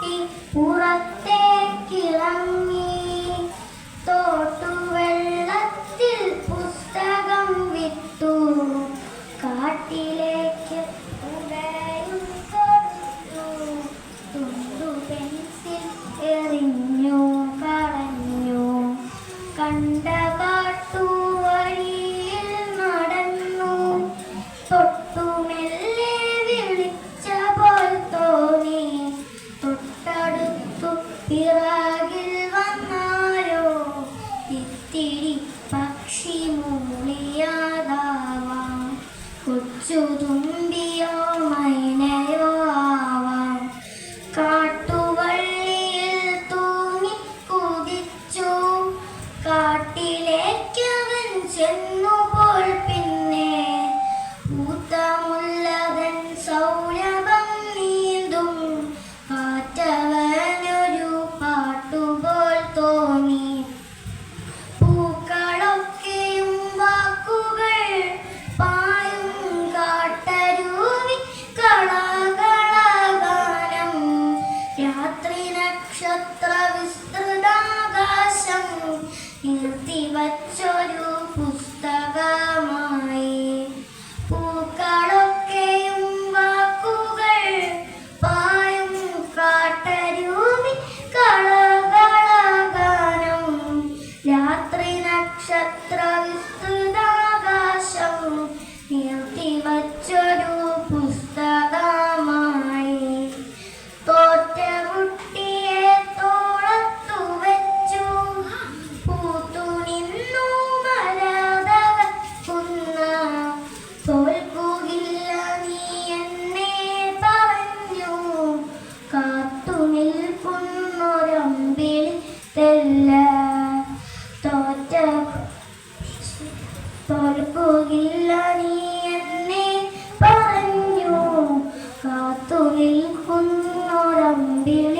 കെട്ടി പുറത്തേക്കിറങ്ങി തോട്ടുവെള്ളത്തിൽ പുസ്തകം വിട്ടു. കാട്ടിലേക്ക് പെൻസിൽ എറിഞ്ഞു കളഞ്ഞു കണ്ട കാട്ടു വഴിയിൽ നടന്നു. തൊട്ടുമെല്ലാം തേടി പക്ഷി മൂളിയാതാവാം കൊച്ചു തുമ്പ രാത്രി നക്ഷത്ര വിസ്മ നിൽക്കുന്നൊരമ്പിളി